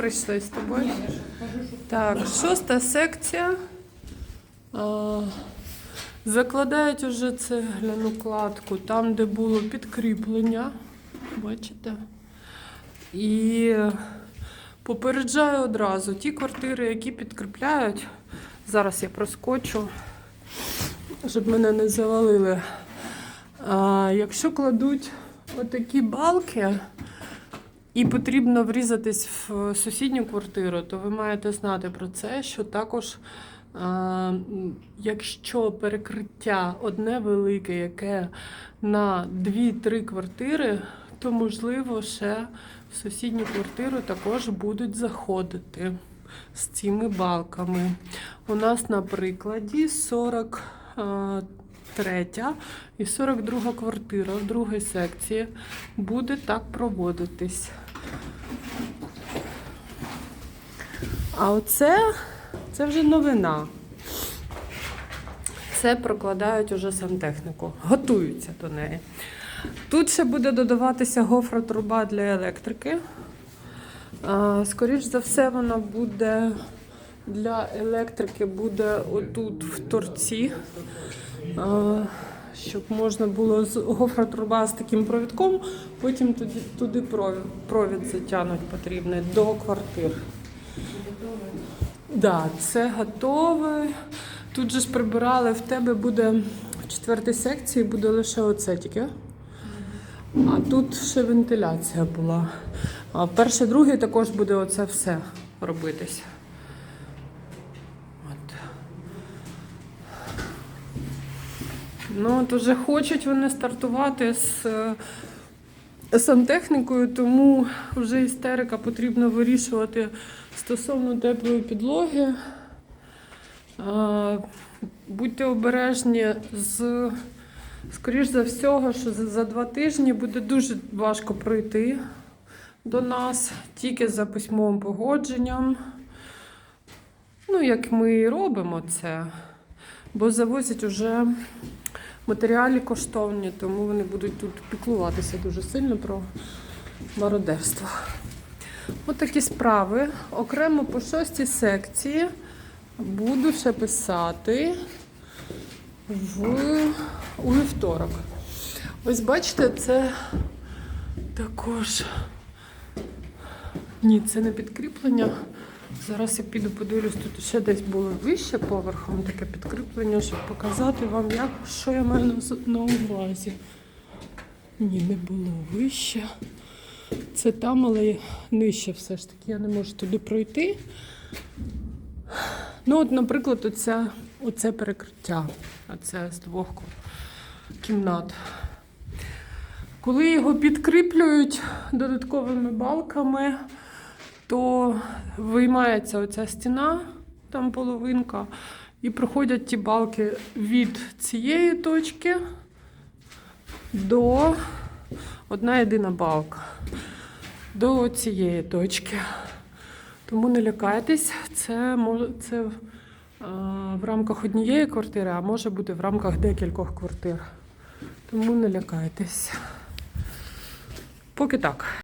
прийшли з тобою? Так, шоста секція. А, закладають уже цегляну кладку там, де було підкріплення. Бачите? І попереджаю одразу ті квартири, які підкріпляють. Зараз я проскочу, щоб мене не завалили. А, якщо кладуть отакі балки, і потрібно врізатись в сусідню квартиру, то ви маєте знати про це, що також, е, якщо перекриття одне велике, яке на 2-3 квартири, то можливо ще в сусідню квартиру також будуть заходити з цими балками. У нас на прикладі 43 і 42 квартира в другій секції буде так проводитись. А оце це вже новина. Це прокладають уже сантехніку, готуються до неї. Тут ще буде додаватися гофротруба для електрики. А, Скоріш за все, вона буде для електрики буде отут в торці, щоб можна було з гофротруба з таким провідком, потім туди, провід, затягнути потрібний до квартир. Да, це готове. Тут же ж прибирали, в тебе буде в четвертій секції буде лише оце тільки. А тут ще вентиляція була. А в першій, другій також буде оце все робитись. Ну, от уже хочуть вони стартувати з е, сантехнікою, тому вже істерика потрібно вирішувати стосовно теплої підлоги. Будьте обережні з, скоріш за всього, що за, два тижні буде дуже важко пройти до нас тільки за письмовим погодженням. Ну, як ми і робимо це, бо завозять уже матеріалі коштовні, тому вони будуть тут піклуватися дуже сильно про мародерство. Ось такі справи. Окремо по шостій секції буду ще писати в у вівторок. Ось бачите, це також. Ні, це не підкріплення. Зараз я піду подивлюсь, тут ще десь було вище поверхом таке підкріплення, щоб показати вам, як, що я маю на, увазі. Ні, не було вище. Це там, але нижче все ж таки. Я не можу туди пройти. Ну, от, наприклад, оце, оце перекриття. Оце з двох кімнат. Коли його підкріплюють додатковими балками, то виймається оця стіна, там половинка, і проходять ті балки від цієї точки до одна єдина балка до цієї точки. Тому не лякайтесь, це це е, в рамках однієї квартири, а може бути в рамках декількох квартир. Тому не лякайтесь. Поки так.